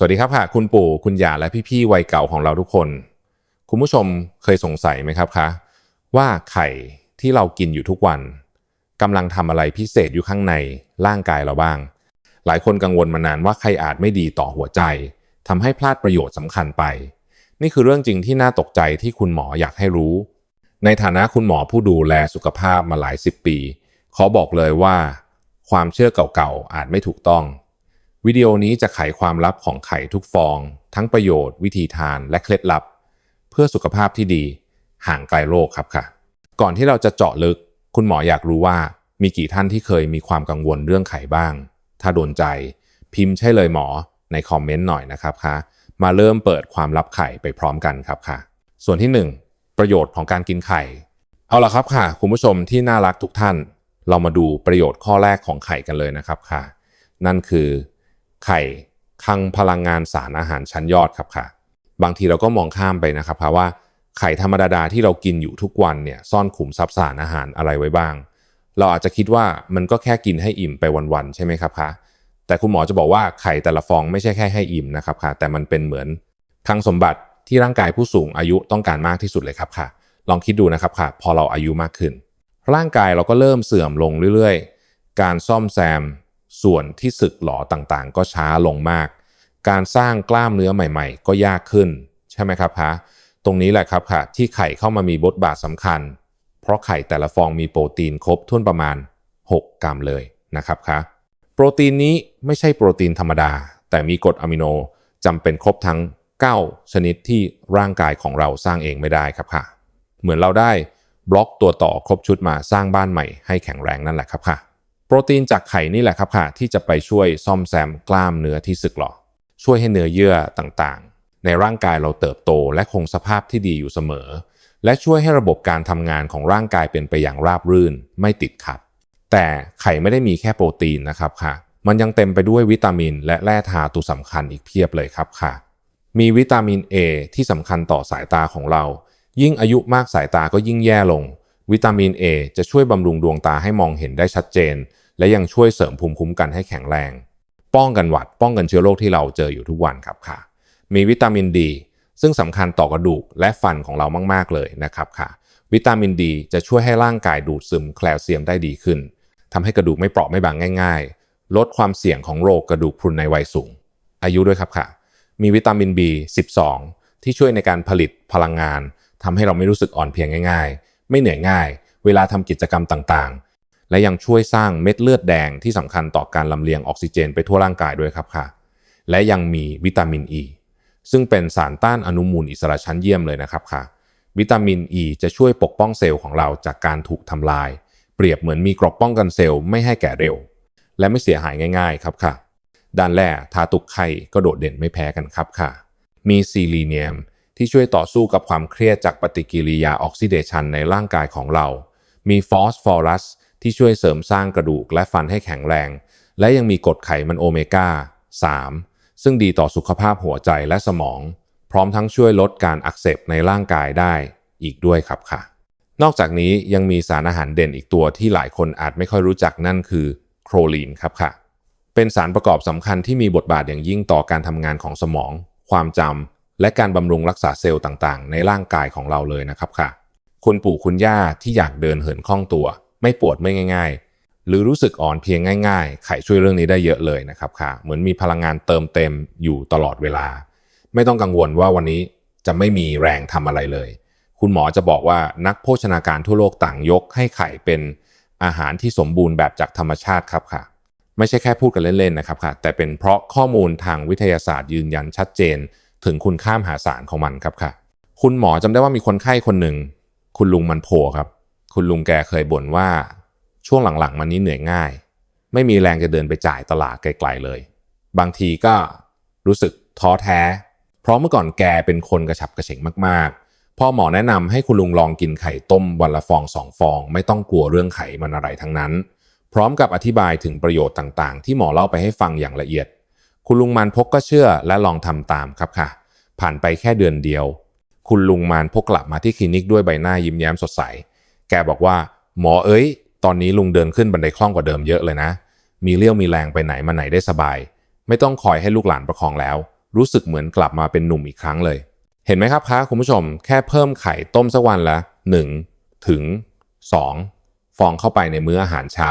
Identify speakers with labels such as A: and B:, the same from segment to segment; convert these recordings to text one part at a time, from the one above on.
A: สวัสดีครับค่ะ คุณปู่คุณย่าและพี่ๆวัยเก่าของเราทุกคน คุณผู้ชมเคยสงสัยไหมครับคะว่าไข่ที่เรากินอยู่ทุกวันกำลังทำอะไรพิเศษอยู่ข้างในร่างกายเราบ้าง หลายคนกังวลมานานว่าไข่อาจไม่ดีต่อหัวใจทำให้พลาดประโยชน์สำคัญไป นี่คือเรื่องจริงที่น่าตกใจที่คุณหมออยากให้รู้ ในฐานะคุณหมอผู้ดูแลสุขภาพมาหลายสิบปี ขอบอกเลยว่า ความเชื่อเก่าๆอาจไม่ถูกต้อง วิดีโอนี้จะไขความลับของไข่ทุกฟอง ทั้งประโยชน์ วิธีทานและเคล็ดลับ เพื่อสุขภาพที่ดีห่างไกลโรคครับค่ะ ก่อนที่เราจะเจาะลึก คุณหมออยากรู้ว่า มีกี่ท่านที่เคยมีความกังวลเรื่องไข่บ้าง ถ้าโดนใจ พิมพ์ใช่เลยหมอในคอมเมนต์หน่อยนะครับค่ะมาเริ่มเปิดความลับไข่ไปพร้อมกันครับค่ะ ส่วนที่ 1 ประโยชน์ของการกินไข่ เอาละครับค่ะ คุณผู้ชมที่น่ารักทุกท่าน เรามาดูประโยชน์ข้อแรกของไข่กันเลยนะครับค่ะ นั่นคือ ไข่คลังพลังงานสารอาหารชั้นยอดครับค่ะ บางทีเราก็มองข้ามไปนะครับเพราะว่าไข่ธรรมดาที่เรากินอยู่ทุกวันเนี่ยซ่อนขุมทรัพย์สารอาหารอะไรไว้บ้าง เราอาจจะคิดว่ามันก็แค่กินให้อิ่มไปวันๆใช่ไหมครับคะแต่คุณหมอจะบอกว่าไข่แต่ละฟองไม่ใช่แค่ให้อิ่มนะครับค่ะแต่มันเป็นเหมือนคลังสมบัติที่ร่างกายผู้สูงอายุต้องการมากที่สุดเลยครับค่ะ ลองคิดดูนะครับค่ะ พอเราอายุมากขึ้น ร่างกายเราก็เริ่มเสื่อมลงเรื่อยๆ การซ่อมแซม ส่วนที่สึกหลอต่างๆ ก็ช้าลงมาก การสร้างกล้ามเนื้อใหม่ๆ ก็ยากขึ้น ใช่ไหมครับคะตรงนี้แหละครับค่ะ ที่ไข่เข้ามามีบทบาทสำคัญ เพราะไข่แต่ละฟองมีโปรตีนครบถ้วนประมาณ 6 กรัมเลยนะครับคะโปรตีนนี้ไม่ใช่โปรตีนธรรมดา แต่มีกรดอะมิโนจำเป็นครบทั้ง 9 ชนิดที่ร่างกายของเราสร้างเองไม่ได้ครับค่ะ เหมือนเราได้บล็อกตัวต่อครบชุดมาสร้างบ้านใหม่ให้แข็งแรงนั่นแหละครับค่ะ โปรตีนจากไข่นี่แหละครับค่ะ ที่จะไปช่วยซ่อมแซมกล้ามเนื้อที่สึกหรอ ช่วยให้เนื้อเยื่อต่างๆ ในร่างกายเราเติบโตและคงสภาพที่ดีอยู่เสมอ และช่วยให้ระบบการทำงานของร่างกายเป็นไปอย่างราบรื่นไม่ติดขัด แต่ไข่ไม่ได้มีแค่โปรตีนนะครับค่ะ มันยังเต็มไปด้วยวิตามิน และแร่ธาตุสำคัญอีกเพียบเลยครับค่ะ มีวิตามิน A ที่สำคัญต่อสายตาของเรา ยิ่งอายุมากสายตาก็ยิ่งแย่ลง วิตามิน A จะช่วยบำรุงดวงตาให้มองเห็นได้ชัดเจน และยังช่วยเสริมภูมิคุ้มกันให้แข็งแรง ป้องกันหวัด ป้องกันเชื้อโรคที่เราเจออยู่ทุกวันครับค่ะ มีวิตามินดี ซึ่งสำคัญต่อกระดูกและฟันของเรามาก ๆ เลยนะครับค่ะ วิตามินดีจะช่วยให้ร่างกายดูดซึมแคลเซียมได้ดีขึ้นทำให้กระดูกไม่เปราะไม่บางง่าย ๆ ลดความเสี่ยงของโรคกระดูกพรุนในวัยสูง อายุด้วยครับค่ะ มีวิตามิน B12 ที่ช่วยในการผลิตพลังงานทำให้เราไม่รู้สึกอ่อนเพลียง่าย ๆ ไม่เหนื่อยง่าย เวลาทำกิจกรรมต่างๆ และยังช่วยสร้างเม็ดเลือดแดงที่สำคัญต่อการลำเลียงออกซิเจนไปทั่วร่างกายด้วยครับค่ะ และยังมีวิตามินอ e, ีซึ่งเป็นสารต้านอนุมูลอิสระชั้นเยี่ยมเลยนะครับค่ะ วิตามินอ e ีจะช่วยปกป้องเซลล์ของเราจากการถูกทำลาย เปรียบเหมือนมีกรอบป้องกันเซลล์ไม่ให้แก่เร็ว และไม่เสียหายง่าย ๆ ครับค่ะด้านแรกทาตุกไข่ก็โดดเด่นไม่แพ้กันครับค่ะ มีซีลีเนียม ที่ช่วยต่อสู้กับความเครียดจากปฏิกิริยาออกซิเดชันในร่างกายของเรา มีฟอสฟอรัสที่ช่วยเสริมสร้างกระดูกและฟันให้แข็งแรง และยังมีกรดไขมันโอเมก้า 3 ซึ่งดีต่อสุขภาพหัวใจและสมอง พร้อมทั้งช่วยลดการอักเสบในร่างกายได้อีกด้วยครับค่ะ นอกจากนี้ยังมีสารอาหารเด่นอีกตัวที่หลายคนอาจไม่ค่อยรู้จักนั่นคือโครลีนครับค่ะ เป็นสารประกอบสำคัญที่มีบทบาทอย่างยิ่งต่อการทำงานของสมอง ความจำ และการบำรุงรักษาเซลล์ต่างๆ ในร่างกายของเราเลยนะครับค่ะ คุณปู่คุณย่าที่อยากเดินเหินคล่องตัว ไม่ปวดไม่ง่าย ๆ หรือรู้สึกอ่อนเพียงง่าย ๆ ไข่ช่วยเรื่องนี้ได้เยอะเลยนะครับค่ะ เหมือนมีพลังงานเติมเต็มอยู่ตลอดเวลา ไม่ต้องกังวลว่าวันนี้จะไม่มีแรงทำอะไรเลย คุณหมอจะบอกว่านักโภชนาการทั่วโลกต่างยกให้ไข่เป็นอาหารที่สมบูรณ์แบบจากธรรมชาติครับค่ะ ไม่ใช่แค่พูดกันเล่นๆนะครับค่ะ แต่เป็นเพราะข้อมูลทางวิทยาศาสตร์ยืนยันชัดเจน ถึงคุณค่ามหาศาลของมันครับค่ะ คุณหมอจำได้ว่ามีคนไข้คนหนึ่งคุณลุงมันโผล่ครับ คุณลุงแกเคยบ่นว่าช่วงหลังๆมันนี้เหนื่อยง่าย ไม่มีแรงจะเดินไปจ่ายตลาดไกลๆเลย บางทีก็รู้สึกท้อแท้ เพราะเมื่อก่อนแกเป็นคนกระฉับกระเฉงมากๆ พ่อหมอแนะนำให้คุณลุงลองกินไข่ต้มวันละฟองสองฟอง ไม่ต้องกลัวเรื่องไขมันอะไรทั้งนั้น พร้อมกับอธิบายถึงประโยชน์ต่างๆ ที่หมอเล่าไปให้ฟังอย่างละเอียด คุณลุงมานพกก็เชื่อและลองทำตามครับค่ะ ผ่านไปแค่เดือนเดียว คุณลุงมานพกกลับมาที่คลินิกด้วยใบหน้ายิ้มแย้มสดใส แกบอกว่า หมอเอ้ย ตอนนี้ลุงเดินขึ้นบันไดคล่องกว่าเดิมเยอะเลยนะ มีเลี้ยวมีแรงไปไหนมาไหนได้สบาย ไม่ต้องคอยให้ลูกหลานประคองแล้ว รู้สึกเหมือนกลับมาเป็นหนุ่มอีกครั้งเลย เห็นไหมครับคะคุณผู้ชม แค่เพิ่มไข่ต้มสักวันละ 1 ถึง 2 ฟองเข้าไปในมื้ออาหารเช้า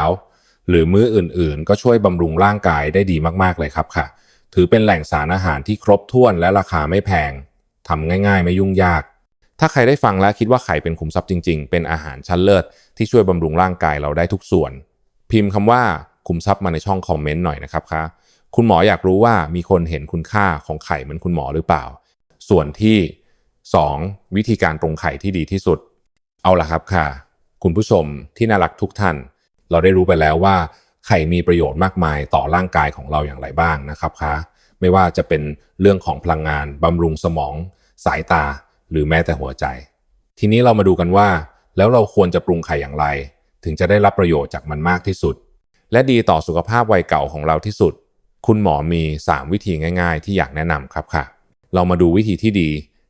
A: หรือมื้ออื่นๆ ก็ช่วยบำรุงร่างกายได้ดีมากๆเลยครับค่ะ ถือเป็นแหล่งสารอาหารที่ครบถ้วนและราคาไม่แพงทำง่าย ๆ ไม่ยุ่งยาก ถ้าใครได้ฟังแล้วคิดว่าไข่เป็นขุมทรัพย์จริง ๆ เป็นอาหารชั้นเลิศที่ช่วยบำรุงร่างกายเราได้ทุกส่วน พิมพ์คำว่าขุมทรัพย์มาในช่องคอมเมนต์หน่อยนะครับคะคุณหมออยากรู้ว่ามีคนเห็นคุณค่าของไข่เหมือนคุณหมอหรือเปล่า ส่วนที่ 2. วิธีการปรุงไข่ที่ดีที่สุด เอาละครับค่ะ คุณผู้ชมที่น่ารักทุกท่าน เราได้รู้ไปแล้วว่า ไข่มีประโยชน์มากมายต่อร่างกายของเราอย่างไรบ้างนะครับคะไม่ว่าจะเป็นเรื่องของพลังงานบำรุงสมอง สายตา หรือแม้แต่หัวใจ ทีนี้เรามาดูกันว่า แล้วเราควรจะปรุงไข่อย่างไร ถึงจะได้รับประโยชน์จากมันมากที่สุด และดีต่อสุขภาพวัยเก่าของเราที่สุด คุณหมอมี 3 วิธีง่าย ๆ ที่อยากแนะนำครับค่ะ เรามาดูวิธีที่ดี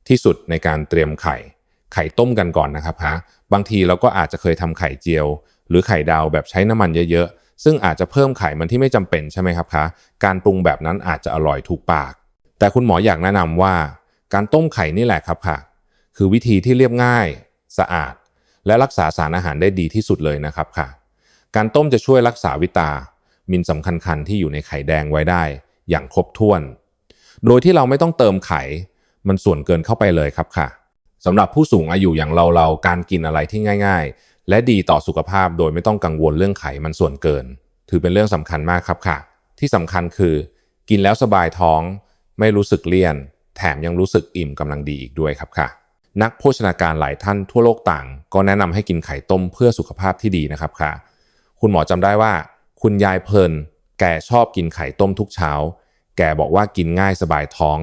A: ที่สุดในการเตรียมไข่ ไข่ต้มกันก่อนนะครับฮะบางทีเราก็อาจจะเคยทำไข่เจียว หรือไข่ดาวแบบใช้น้ำมันเยอะๆ ซึ่งอาจจะเพิ่มไขมันที่ไม่จำเป็นใช่ไหมครับคะการปรุงแบบนั้นอาจจะอร่อยถูกปาก แต่คุณหมออยากแนะนำว่า การต้มไข่นี่แหละครับค่ะ คือวิธีที่เรียบง่าย สะอาด และรักษาสารอาหารได้ดีที่สุดเลยนะครับค่ะ การต้มจะช่วยรักษาวิตา มินสำคัญคันที่อยู่ในไข่แดงไว้ได้ อย่างครบถ้วน โดยที่เราไม่ต้องเติมไขมันส่วนเกินเข้าไปเลยครับค่ะสำหรับผู้สูงอายุอย่างเราเราการกินอะไรที่ง่าย ๆ และดีต่อสุขภาพโดยไม่ต้องกังวลเรื่องไขมันส่วนเกิน ถือเป็นเรื่องสำคัญมากครับค่ะ ที่สำคัญคือ กินแล้วสบายท้อง ไม่รู้สึกเลี่ยน แถมยังรู้สึกอิ่มกำลังดีอีกด้วยครับค่ะ นักโภชนาการหลายท่านทั่วโลกต่าง ก็แนะนำให้กินไข่ต้มเพื่อสุขภาพที่ดีนะครับค่ะ คุณหมอจำได้ว่า คุณยายเพลิน แกชอบกินไข่ต้มทุกเช้า แกบอกว่ากินง่ายสบายท้อง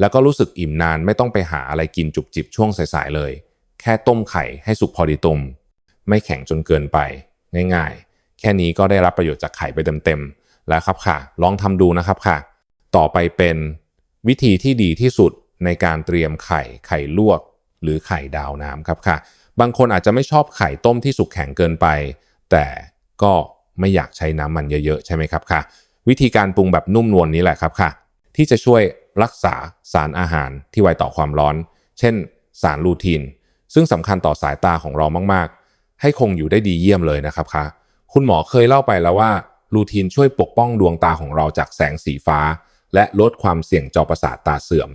A: แล้วก็รู้สึกอิ่มนานไม่ต้องไปหาอะไรกินจุบจิบช่วงสายๆเลย แค่ต้มไข่ให้สุกพอดีตุ่ม ไม่แข็งจนเกินไป ง่ายๆ แค่นี้ก็ได้รับประโยชน์จากไข่ไปเต็มๆ แล้วครับค่ะ ลองทำดูนะครับค่ะ ต่อไปเป็นวิธีที่ดีที่สุดในการเตรียมไข่ไข่ลวก หรือไข่ดาวน้ำครับค่ะ บางคนอาจจะไม่ชอบไข่ต้มที่สุกแข็งเกินไป แต่ก็ไม่อยากใช้น้ำมันเยอะๆ ใช่ไหมครับค่ะ วิธีการปรุงแบบนุ่มนวลนนี้แหละครับค่ะ ที่จะช่วยรักษาสารอาหารที่ไวต่อความร้อน เช่น สารลูทีน ซึ่งสำคัญต่อสายตาของเรามากๆ ให้คงอยู่ได้ดีเยี่ยมเลยนะครับค่ะคุณหมอเคยเล่าไปแล้วว่าลูทีนช่วยปกป้องดวงตาของเราจากแสงสีฟ้า และลดความเสี่ยงจอประสาทตาเสื่อม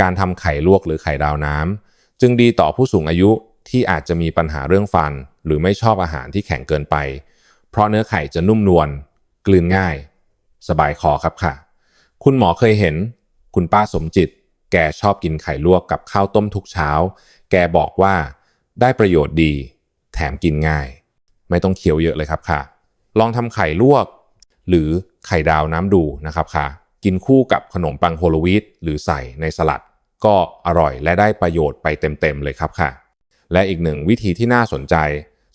A: การทำไข่ลวกหรือไข่ดาวน้ำจึงดีต่อผู้สูงอายุที่อาจจะมีปัญหาเรื่องฟัน หรือไม่ชอบอาหารที่แข็งเกินไป เพราะเนื้อไข่จะนุ่มนวลกลืนง่าย สบายคอครับค่ะ คุณหมอเคยเห็น คุณป้าสมจิต แกชอบกินไข่ลวกกับข้าวต้มทุกเช้า แกบอกว่าได้ประโยชน์ดี แถมกินง่าย ไม่ต้องเคี้ยวเยอะเลยครับค่ะ ลองทำไข่ลวก หรือไข่ดาวน้ำดูนะครับค่ะ กินคู่กับขนมปังโฮโลวีตหรือใส่ในสลัด ก็อร่อยและได้ประโยชน์ไปเต็มๆเลยครับค่ะ และอีกหนึ่งวิธีที่น่าสนใจ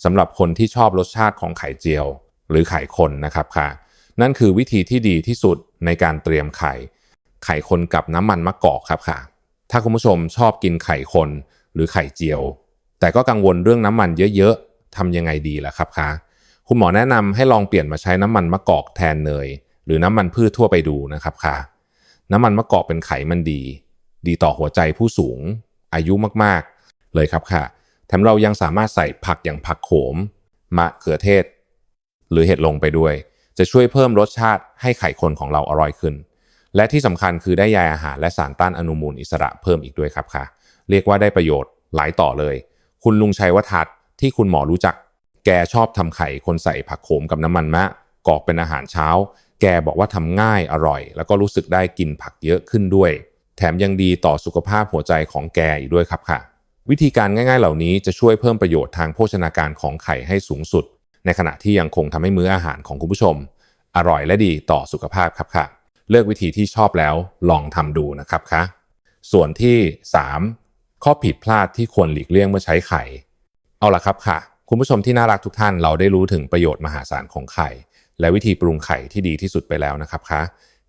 A: สำหรับคนที่ชอบรสชาติของไข่เจียว หรือไข่คนนะครับค่ะ นั่นคือวิธีที่ดีที่สุดในการเตรียมไข่ ไข่คนกับน้ำมันมะกอกครับค่ะ ถ้าคุณผู้ชมชอบกินไข่คนหรือไข่เจียว แต่ก็กังวลเรื่องน้ำมันเยอะๆทำยังไงดีล่ะครับคะคุณหมอแนะนำให้ลองเปลี่ยนมาใช้น้ำมันมะกอกแทนเนย หรือน้ำมันพืชทั่วไปดูนะครับค่ะน้ำมันมะกอกเป็นไขมันดี ดีต่อหัวใจผู้สูง อายุมากๆ เลยครับค่ะแถมเรายังสามารถใส่ผักอย่างผักโขม มะเขือเทศ หรือเห็ดลงไปด้วย จะช่วยเพิ่มรสชาติให้ไข่คนของเราอร่อยขึ้น และที่สำคัญคือได้ใยอาหารและสารต้านอนุมูลอิสระเพิ่มอีกด้วยครับค่ะ เรียกว่าได้ประโยชน์หลายต่อเลย คุณลุงชัยวัฒน์ที่คุณหมอรู้จัก แกชอบทำไข่คนใส่ผักโขมกับน้ำมันมะกอกเป็นอาหารเช้า แกบอกว่าทำง่ายอร่อย แล้วก็รู้สึกได้กินผักเยอะขึ้นด้วย แถมยังดีต่อสุขภาพหัวใจของแกอีกด้วยครับค่ะ วิธีการง่ายๆเหล่านี้จะช่วยเพิ่มประโยชน์ทางโภชนาการของไข่ให้สูงสุด ในขณะที่ยังคงทำให้มื้ออาหารของคุณผู้ชม อร่อยและดีต่อสุขภาพครับค่ะ เลือกวิธีที่ชอบแล้วลองทำดูนะครับค่ะส่วนที่ 3 ข้อผิดพลาดที่ควรหลีกเลี่ยงเมื่อใช้ไข่ เอาละครับค่ะ คุณผู้ชมที่น่ารักทุกท่านเราได้รู้ถึงประโยชน์มหาศาลของไข่ และวิธีปรุงไข่ที่ดีที่สุดไปแล้วนะครับค่ะ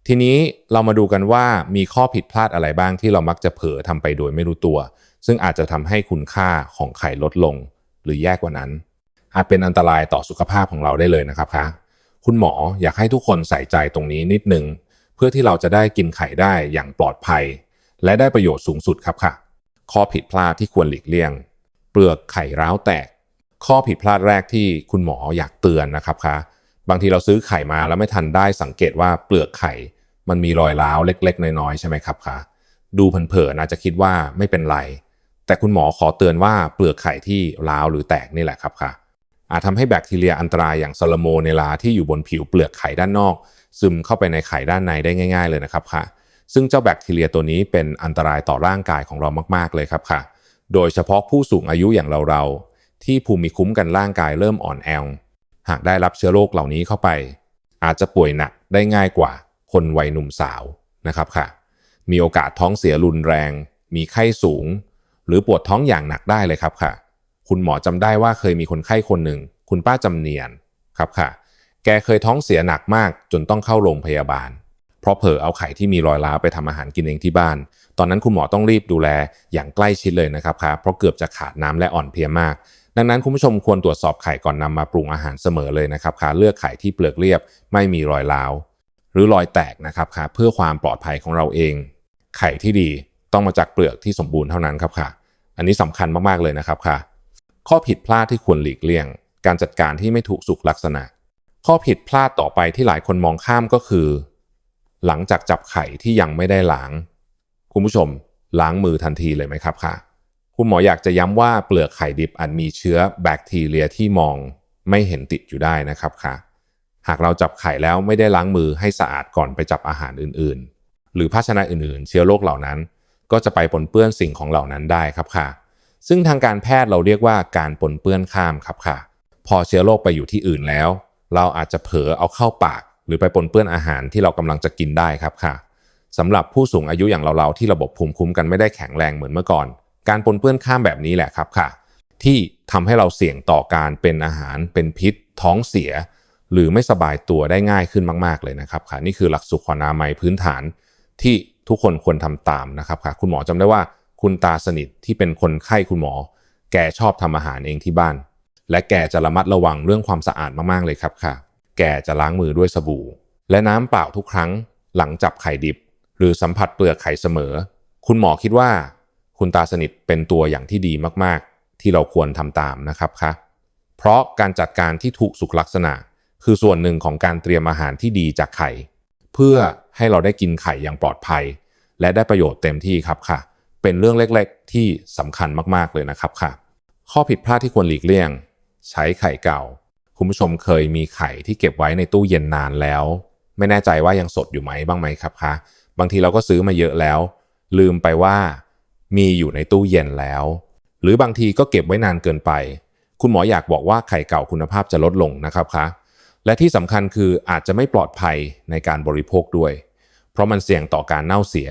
A: ทีนี้เรามาดูกันว่ามีข้อผิดพลาดอะไรบ้างที่เรามักจะเผลอทำไปโดยไม่รู้ตัว ซึ่งอาจจะทำให้คุณค่าของไข่ลดลง หรือแย่กว่านั้น อาจเป็นอันตรายต่อสุขภาพของเราได้เลยนะครับคะคุณหมออยากให้ทุกคนใส่ใจตรงนี้นิดนึง เพื่อที่เราจะได้กินไข่ได้อย่างปลอดภัย และได้ประโยชน์สูงสุดครับค่ะ ข้อผิดพลาดที่ควรหลีกเลี่ยง เปลือกไข่ร้าวแตก ข้อผิดพลาดแรกที่คุณหมออยากเตือนนะครับคะบางทีเราซื้อไข่มาแล้วไม่ทันได้สังเกตว่าเปลือกไข่ มันมีรอยร้าวเล็ก ๆ น้อยๆใช่ไหมครับคะดูเผินๆอาจจะคิดว่าไม่เป็นไร แต่คุณหมอขอเตือนว่าเปลือกไข่ที่ร้าวหรือแตกนี่แหละครับค่ะอาจทำให้แบคทีเรียอันตรายอย่างซาลโมเนลาที่อยู่บนผิวเปลือกไข่ด้านนอก ซึมเข้าไปในไข่ด้านในได้ง่าย ๆ เลยนะครับค่ะ ซึ่งเจ้าแบคทีเรียตัวนี้เป็นอันตรายต่อร่างกายของเรามาก ๆ เลยครับค่ะ โดยเฉพาะผู้สูงอายุอย่างเราๆ ที่ภูมิคุ้มกันร่างกายเริ่มอ่อนแอ หากได้รับเชื้อโรคเหล่านี้เข้าไป อาจจะป่วยหนักได้ง่ายกว่า คนวัยหนุ่มสาวนะครับค่ะ มีโอกาสท้องเสียรุนแรง มีไข้สูง หรือปวดท้องอย่างหนักได้เลยครับค่ะ คุณหมอจำได้ว่าเคยมีคนไข้คนหนึ่ง คุณป้าจำเนียนครับค่ะ แกเคยท้องเสียหนักมากจนต้องเข้าโรงพยาบาล เพราะเผลอเอาไข่ที่มีรอยร้าวไปทำอาหารกินเองที่บ้าน ตอนนั้นคุณหมอต้องรีบดูแลอย่างใกล้ชิดเลยนะครับค่ะเพราะเกือบจะขาดน้ำและอ่อนเพลียมาก ดังนั้นคุณผู้ชมควรตรวจสอบไข่ก่อนนำมาปรุงอาหารเสมอเลยนะครับค่ะเลือกไข่ที่เปลือกเรียบ ไม่มีรอยร้าว หรือรอยแตกนะครับค่ะเพื่อความปลอดภัยของเราเอง ไข่ที่ดีต้องมาจากเปลือกที่สมบูรณ์เท่านั้นครับค่ะ อันนี้สำคัญมากๆเลยนะครับค่ะ ข้อผิดพลาดที่ควรหลีกเลี่ยง การจัดการที่ไม่ถูกสุขลักษณะ ข้อผิดพลาดต่อไปที่หลายคนมองข้ามก็คือ หลังจากจับไข่ที่ยังไม่ได้ล้าง คุณผู้ชมล้างมือทันทีเลยไหมครับค่ะ คุณหมออยากจะย้ำว่าเปลือกไข่ดิบอาจมีเชื้อแบคทีเรียที่มองไม่เห็นติดอยู่ได้นะครับค่ะ หากเราจับไข่แล้วไม่ได้ล้างมือให้สะอาดก่อนไปจับอาหารอื่นๆ หรือภาชนะอื่นๆ เชื้อโรคเหล่านั้น ก็จะไปปนเปื้อนสิ่งของเหล่านั้นได้ครับค่ะ ซึ่งทางการแพทย์เราเรียกว่าการปนเปื้อนข้ามครับค่ะ พอเชื้อโรคไปอยู่ที่อื่นแล้ว เราอาจจะเผลอเอาเข้าปาก รือไปปนเปื้อนอาหารที่เรากำลังจะกินได้ครับค่ะสำหรับผู้สูงอายุอย่างเราๆที่ระบบภูมิคุ้มกันไม่ได้แข็งแรงเหมือนเมื่อก่อน การปนเปื้อนข้ามแบบนี้แหละครับค่ะ ที่ทำให้เราเสี่ยงต่อการเป็นอาหาร เป็นพิษ ท้องเสีย หรือไม่สบายตัวได้ง่ายขึ้นมากๆเลยนะครับค่ะ นี่คือหลักสุขอนามัยพื้นฐานที่ทุกคนควรทำตามนะครับค่ะ คุณหมอจำได้ว่าคุณตาสนิทที่เป็นคนไข้คุณหมอ แกชอบทำอาหารเองที่บ้าน และแกจะระมัดระวังเรื่องความสะอาดมากๆเลยครับค่ะ แกจะล้างมือด้วยสบู่ และน้ำเปล่าทุกครั้งหลังจับไข่ดิบ หรือสัมผัสเปลือกไข่เสมอ คุณหมอคิดว่า คุณตาสนิทเป็นตัวอย่างที่ดีมากๆ ที่เราควรทำตามนะครับค่ะเพราะการจัดการที่ถูกสุขลักษณะ คือส่วนหนึ่งของการเตรียมอาหารที่ดีจากไข่ เพื่อให้เราได้กินไข่อย่างปลอดภัย และได้ประโยชน์เต็มที่ครับค่ะ เป็นเรื่องเล็กๆ ที่สำคัญมากๆเลยนะครับค่ะ ข้อผิดพลาดที่ควรหลีกเลี่ยง ใช้ไข่เก่า คุณผู้ชมเคยมีไข่ที่เก็บไว้ในตู้เย็นนานแล้ว ไม่แน่ใจว่ายังสดอยู่ไหมบ้างไหมครับคะบางทีเราก็ซื้อมาเยอะแล้ว ลืมไปว่า มีอยู่ในตู้เย็นแล้ว หรือบางทีก็เก็บไว้นานเกินไป คุณหมออยากบอกว่าไข่เก่าคุณภาพจะลดลงนะครับคะและที่สำคัญคืออาจจะไม่ปลอดภัยในการบริโภคด้วย เพราะมันเสี่ยงต่อการเน่าเสีย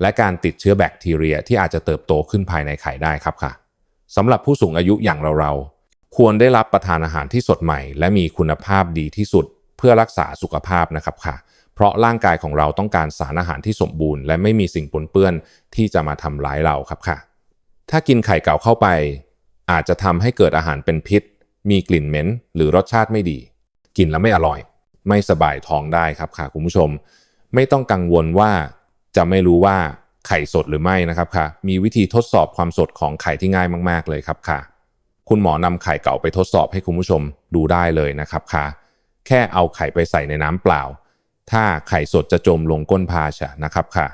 A: และการติดเชื้อแบคทีเรียที่อาจจะเติบโตขึ้นภายในไข่ได้ครับค่ะสำหรับผู้สูงอายุอย่างเราๆ ควรได้รับประทานอาหารที่สดใหม่ และมีคุณภาพดีที่สุด เพื่อรักษาสุขภาพนะครับค่ะ เพราะร่างกายของเราต้องการสารอาหารที่สมบูรณ์ และไม่มีสิ่งปนเปื้อนที่จะมาทำร้ายเราครับค่ะ ถ้ากินไข่เก่าเข้าไป อาจจะทำให้เกิดอาหารเป็นพิษ มีกลิ่นเหม็นหรือรสชาติไม่ดี กินแล้วไม่อร่อย ไม่สบายท้องได้ครับค่ะคุณผู้ชม ไม่ต้องกังวลว่าจะไม่รู้ว่าไข่สดหรือไม่นะครับค่ะ มีวิธีทดสอบความสดของไข่ที่ง่ายมาก ๆ เลยครับค่ะ คุณหมอนำไข่เก่าไปทดสอบให้คุณผู้ชมดูได้เลยนะครับค่ะ แค่เอาไข่ไปใส่ในน้ำเปล่า ถ้าไข่สดจะจมลงก้นพาชะนะครับค่ะ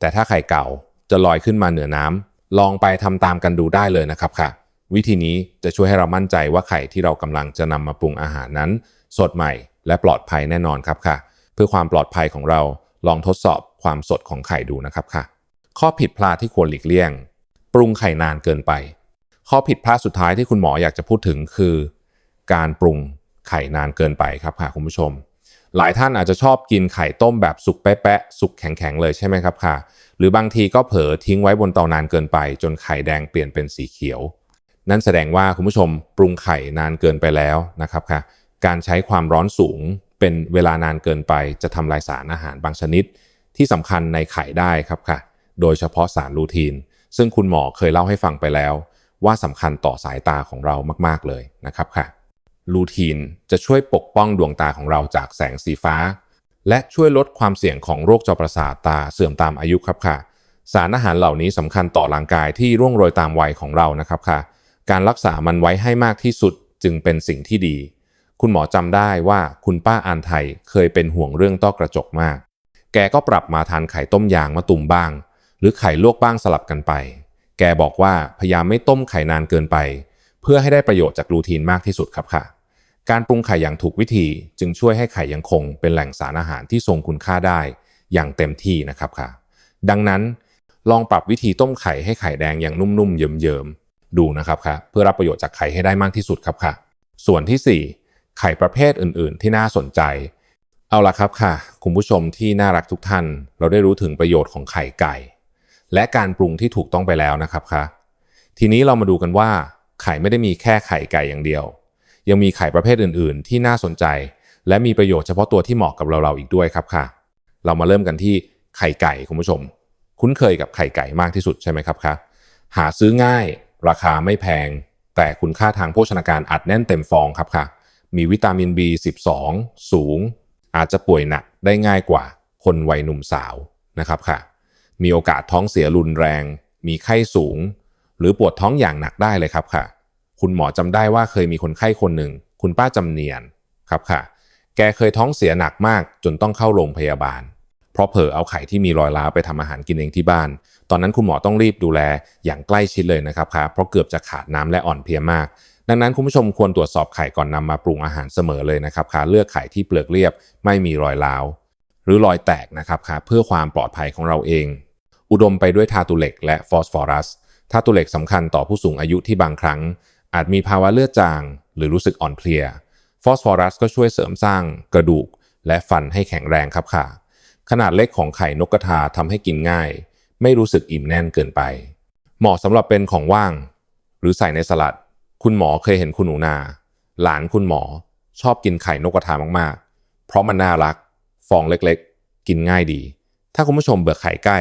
A: แต่ถ้าไข่เก่าจะลอยขึ้นมาเหนือน้ำลองไปทำตามกันดูได้เลยนะครับค่ะ วิธีนี้จะช่วยให้เรามั่นใจว่าไข่ที่เรากำลังจะนำมาปรุงอาหารนั้น สดใหม่และปลอดภัยแน่นอนครับค่ะ เพื่อความปลอดภัยของเราลองทดสอบความสดของไข่ดูนะครับค่ะ ข้อผิดพลาดที่ควรหลีกเลี่ยง ปรุงไข่นานเกินไป ข้อผิดพลาดสุดท้ายที่คุณหมออยากจะพูดถึงคือ การปรุงไข่นานเกินไปครับค่ะคุณผู้ชม หลายท่านอาจจะชอบกินไข่ต้มแบบสุกแปะๆสุกแข็งๆเลยใช่ไหมครับค่ะ หรือบางทีก็เผลอทิ้งไว้บนเตานานเกินไป จนไข่แดงเปลี่ยนเป็นสีเขียว นั่นแสดงว่าคุณผู้ชมปรุงไข่นานเกินไปแล้วนะครับค่ะ การใช้ความร้อนสูงเป็นเวลานานเกินไป จะทำลายสารอาหารบางชนิด ที่สำคัญในไข่ได้ครับค่ะ โดยเฉพาะสารลูทีน ซึ่งคุณหมอเคยเล่าให้ฟังไปแล้ว ว่าสำคัญต่อสายตาของเรามากๆเลยนะครับค่ะลูทีนจะช่วยปกป้องดวงตาของเราจากแสงสีฟ้า และช่วยลดความเสี่ยงของโรคจอประสาทตาเสื่อมตามอายุครับค่ะ สารอาหารเหล่านี้สำคัญต่อร่างกายที่ร่วงโรยตามวัยของเรานะครับค่ะ การรักษามันไว้ให้มากที่สุดจึงเป็นสิ่งที่ดี คุณหมอจำได้ว่าคุณป้าอานไทยเคยเป็นห่วงเรื่องต้อกระจกมาก แกก็ปรับมาทานไข่ต้มยางมะตุ่มบ้าง หรือไข่ลวกบ้างสลับกันไป แกบอกว่าพยายามไม่ต้มไข่นานเกินไป เพื่อให้ได้ประโยชน์จากกลูทีนมากที่สุดครับค่ะ การปรุงไข่อย่างถูกวิธีจึงช่วยให้ไข่ยังคงเป็นแหล่งสารอาหารที่ทรงคุณค่าได้อย่างเต็มที่นะครับค่ะ ดังนั้นลองปรับวิธีต้มไข่ให้ไข่แดงอย่างนุ่มๆเยิ้มๆดูนะครับค่ะเพื่อรับประโยชน์จากไข่ให้ได้มากที่สุดครับค่ะ ส่วนที่ 4 ไข่ประเภทอื่น ๆ ที่น่าสนใจ เอาละครับค่ะ คุณผู้ชมที่น่ารักทุกท่าน เราได้รู้ถึงประโยชน์ของไข่ไก่ และการปรุงที่ถูกต้องไปแล้วนะครับค่ะทีนี้เรามาดูกันว่าไข่ไม่ได้มีแค่ไข่ไก่อย่างเดียว ยังมีไข่ประเภทอื่น ๆ ที่น่าสนใจ และมีประโยชน์เฉพาะตัวที่เหมาะกับเราๆอีกด้วยครับค่ะ เรามาเริ่มกันที่ไข่ไก่คุณผู้ชม คุ้นเคยกับไข่ไก่มากที่สุดใช่ไหมครับคะหาซื้อง่าย ราคาไม่แพง แต่คุณค่าทางโภชนาการอัดแน่นเต็มฟองครับค่ะ มีวิตามิน B12 สูง อาจจะป่วยหนักได้ง่ายกว่าคนวัยหนุ่มสาวนะครับค่ะ มีโอกาสท้องเสียรุนแรง มีไข้สูง หรือปวดท้องอย่างหนักได้เลยครับค่ะ คุณหมอจำได้ว่าเคยมีคนไข้คนหนึ่ง คุณป้าจำเนียนครับค่ะ แกเคยท้องเสียหนักมากจนต้องเข้าโรงพยาบาล เพราะเผลอเอาไข่ที่มีรอยร้าวไปทำอาหารกินเองที่บ้าน ตอนนั้นคุณหมอต้องรีบดูแลอย่างใกล้ชิดเลยนะครับค่ะเพราะเกือบจะขาดน้ำและอ่อนเพลียมากดังนั้นคุณผู้ชมควรตรวจสอบไข่ก่อนนำมาปรุงอาหารเสมอเลยนะครับค่ะเลือกไข่ที่เปลือกเรียบไม่มีรอยร้าว หรือรอยแตกนะครับค่ะเพื่อความปลอดภัยของเราเอง อุดมไปด้วยธาตุเหล็กและฟอสฟอรัสธาตุเหล็กสำคัญต่อผู้สูงอายุที่บางครั้ง อาจมีภาวะเลือดจาง หรือรู้สึกอ่อนเพลีย ฟอสฟอรัสก็ช่วยเสริมสร้างกระดูก และฟันให้แข็งแรงครับค่ะ ขนาดเล็กของไข่นกกระทาทำให้กินง่าย ไม่รู้สึกอิ่มแน่นเกินไป เหมาะสำหรับเป็นของว่าง หรือใส่ในสลัด คุณหมอเคยเห็นคุณหนูนา หลานคุณหมอ ชอบกินไข่นกกระทามากๆ เพราะมันน่ารัก ฟองเล็กๆ กินง่ายดี ถ้าคุณผู้ชมเบื่อไข่ไก่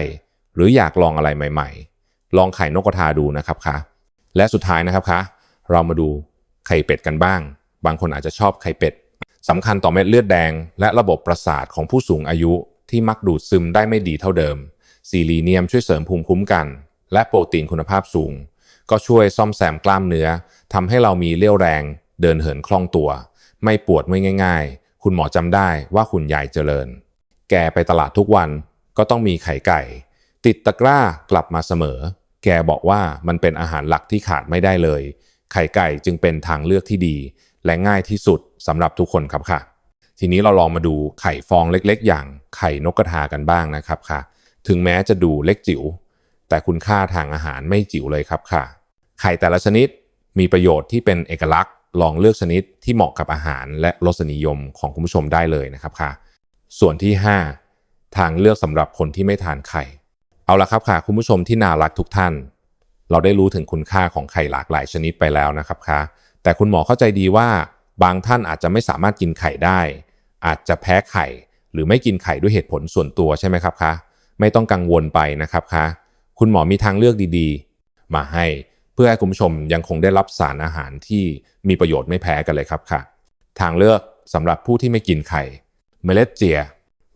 A: หรืออยากลองอะไรใหม่ๆ ลองไข่นกกระทาดูนะครับคะและสุดท้ายนะครับคะเรามาดูไข่เป็ดกันบ้าง บางคนอาจจะชอบไข่เป็ดสำคัญต่อเม็ดเลือดแดง และระบบประสาทของผู้สูงอายุที่มักดูดซึมได้ไม่ดีเท่าเดิมซีลีเนียมช่วยเสริมภูมิคุ้มกัน และโปรตีนคุณภาพสูง ก็ช่วยซ่อมแซมกล้ามเนื้อทำให้เรามีเรี่ยวแรง เดินเหินคล่องตัว ไม่ปวดไม่ง่าย ๆ คุณหมอจำได้ว่าคุณยายเจริญ แกไปตลาดทุกวันก็ต้องมีไข่ไก่ ติดตะกร้ากลับมาเสมอ แกบอกว่ามันเป็นอาหารหลักที่ขาดไม่ได้เลย ไข่ไก่จึงเป็นทางเลือกที่ดี และง่ายที่สุดสำหรับทุกคนครับค่ะ ทีนี้เราลองมาดูไข่ฟองเล็กๆ อย่างไข่นกกระทากันบ้างนะครับค่ะ ถึงแม้จะดูเล็กจิ๋วแต่คุณค่าทางอาหารไม่จิ๋วเลยครับค่ะ ไข่แต่ละชนิดมีประโยชน์ที่เป็นเอกลักษณ์ ลองเลือกชนิดที่เหมาะกับอาหารและรสนิยมของคุณผู้ชมได้เลยนะครับค่ะ ส่วนที่ 5 ทางเลือกสำหรับคนที่ไม่ทานไข่ เอาละครับค่ะคุณผู้ชมที่น่ารักทุกท่าน เราได้รู้ถึงคุณค่าของไข่หลากหลายชนิดไปแล้วนะครับค่ะแต่คุณหมอเข้าใจดีว่าบางท่านอาจจะไม่สามารถกินไข่ได้ อาจจะแพ้ไข่ หรือไม่กินไข่ด้วยเหตุผลส่วนตัวใช่ไหมครับคะไม่ต้องกังวลไปนะครับคะคุณหมอมีทางเลือกดีๆ มาให้เพื่อให้คุณผู้ชมยังคงได้รับสารอาหารที่มีประโยชน์ไม่แพ้กันเลยครับค่ะ ทางเลือกสำหรับผู้ที่ไม่กินไข่ เมล็ดเจีย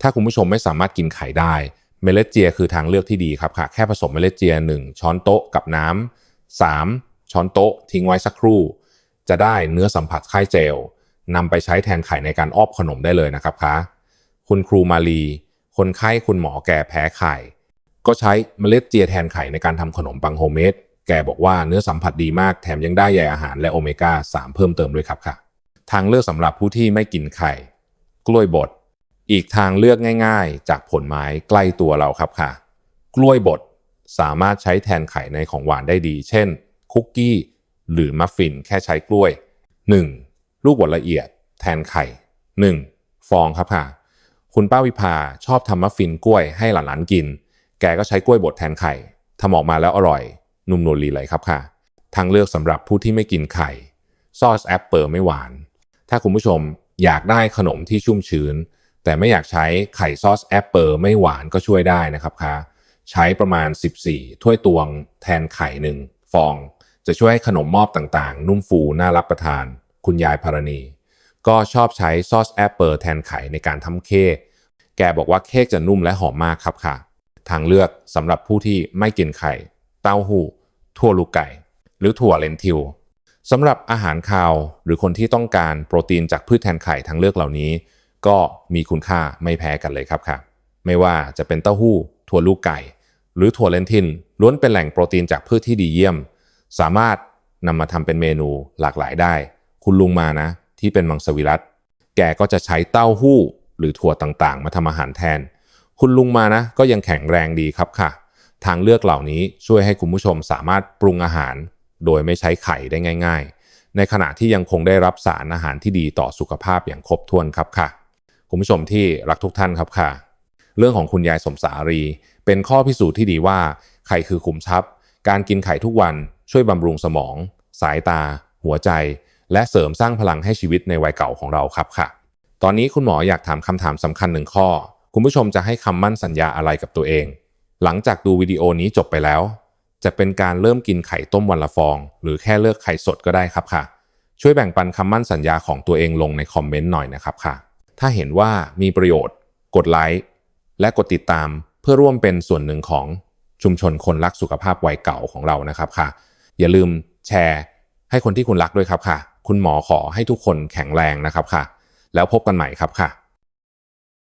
A: ถ้าคุณผู้ชมไม่สามารถกินไข่ได้ เมล็ดเจียคือทางเลือกที่ดีครับค่ะแค่ผสมเมล็ดเจีย 1 ช้อนโต๊ะกับน้ำ3ช้อนโต๊ะทิ้งไว้สักครู่ จะได้เนื้อสัมผัสไข่เจลนำไปใช้แทนไข่ในการอ้อบขนมได้เลยนะครับคะคุณครูมาลี คนไข้คุณหมอแก่แพ้ไข่ ก็ใช้เมล็ดเจียแทนไข่ในการทำขนมปังโฮมเมดแกบอกว่าเนื้อสัมผัสดีมากแถมยังได้ใยอาหารและโอเมก้า 3 เพิ่มเติมด้วยครับค่ะ ทางเลือกสำหรับผู้ที่ไม่กินไข่ กล้วยบด อีกทางเลือกง่ายๆ จากผลไม้ใกล้ตัวเราครับค่ะ กล้วยบดสามารถใช้แทนไข่ในของหวานได้ดี เช่น คุกกี้ หรือมัฟฟินแค่ใช้กล้วย 1. ลูกบดละเอียด แทนไข่ 1. ฟองครับค่ะ คุณป้าวิภาชอบทำมัฟฟินกล้วยให้หลานๆกิน แกก็ใช้กล้วยบดแทนไข่ทำออกมาแล้วอร่อย นุ่มนวลลีเลยครับค่ะ ทางเลือกสำหรับผู้ที่ไม่กินไข่ ซอสแอปเปิลไม่หวาน ถ้าคุณผู้ชมอยากได้ขนมที่ชุ่มชื้น แต่ไม่อยากใช้ไข่ซอสแอปเปิลไม่หวานก็ช่วยได้นะครับค่ะใช้ประมาณ 14 ถ้วยตวงแทนไข่หนึ่งฟอง จะช่วยให้ขนมมอบต่างๆ นุ่มฟูน่ารับประทาน คุณยายพารณี ก็ชอบใช้ซอสแอปเปิลแทนไข่ในการทำเค้กแกบอกว่าเค้กจะนุ่มและหอมมากครับค่ะ ทางเลือกสำหรับผู้ที่ไม่กินไข่ เต้าหู้ถั่วลูกไก่ หรือถั่วเลนทิลสำหรับอาหารคาวหรือคนที่ต้องการโปรตีนจากพืชแทนไข่ทางเลือกเหล่านี้ ก็มีคุณค่าไม่แพ้กันเลยครับค่ะ ไม่ว่าจะเป็นเต้าหู้ ถั่วลูกไก่ หรือถั่วเลนทิลล้วนเป็นแหล่งโปรตีนจากพืชที่ดีเยี่ยม สามารถนำมาทำเป็นเมนูหลากหลายได้ คุณลุงมานะ ที่เป็นมังสวิรัตแกก็จะใช้เต้าหู้ หรือถั่วต่างๆ มาทำอาหารแทน คุณลุงมานะ ก็ยังแข็งแรงดีครับค่ะ ทางเลือกเหล่านี้ช่วยให้คุณผู้ชมสามารถปรุงอาหาร โดยไม่ใช้ไข่ได้ง่าย ๆ ในขณะที่ยังคงได้รับสารอาหารที่ดีต่อสุขภาพอย่างครบถ้วนครับค่ะ คุณผู้ชมที่รักทุกท่านครับค่ะ เรื่องของคุณยายสมสารี เป็นข้อพิสูจน์ที่ดีว่าไข่คือขุมทรัพย์ การกินไข่ทุกวันช่วยบำรุงสมอง สายตา หัวใจ และเสริมสร้างพลังให้ชีวิตในวัยเก่าของเราครับค่ะ ตอนนี้คุณหมออยากถามคำถามสำคัญหนึ่งข้อ คุณผู้ชมจะให้คำมั่นสัญญาอะไรกับตัวเอง หลังจากดูวิดีโอนี้จบไปแล้ว จะเป็นการเริ่มกินไข่ต้มวันละฟอง หรือแค่เลือกไข่สดก็ได้ครับค่ะ ช่วยแบ่งปันคำมั่นสัญญาของตัวเองลงในคอมเมนต์หน่อยนะครับค่ะ ถ้าเห็นว่ามีประโยชน์ กดไลค์และกดติดตามเพื่อร่วมเป็นส่วนหนึ่งของชุมชนคนรักสุขภาพวัยเก่าของเรานะครับค่ะ อย่าลืมแชร์ ให้คนที่คุณรักด้วยครับค่ะ คุณหมอขอให้ทุกคนแข็งแรงนะครับค่ะ แล้วพบกันใหม่ครับค่ะ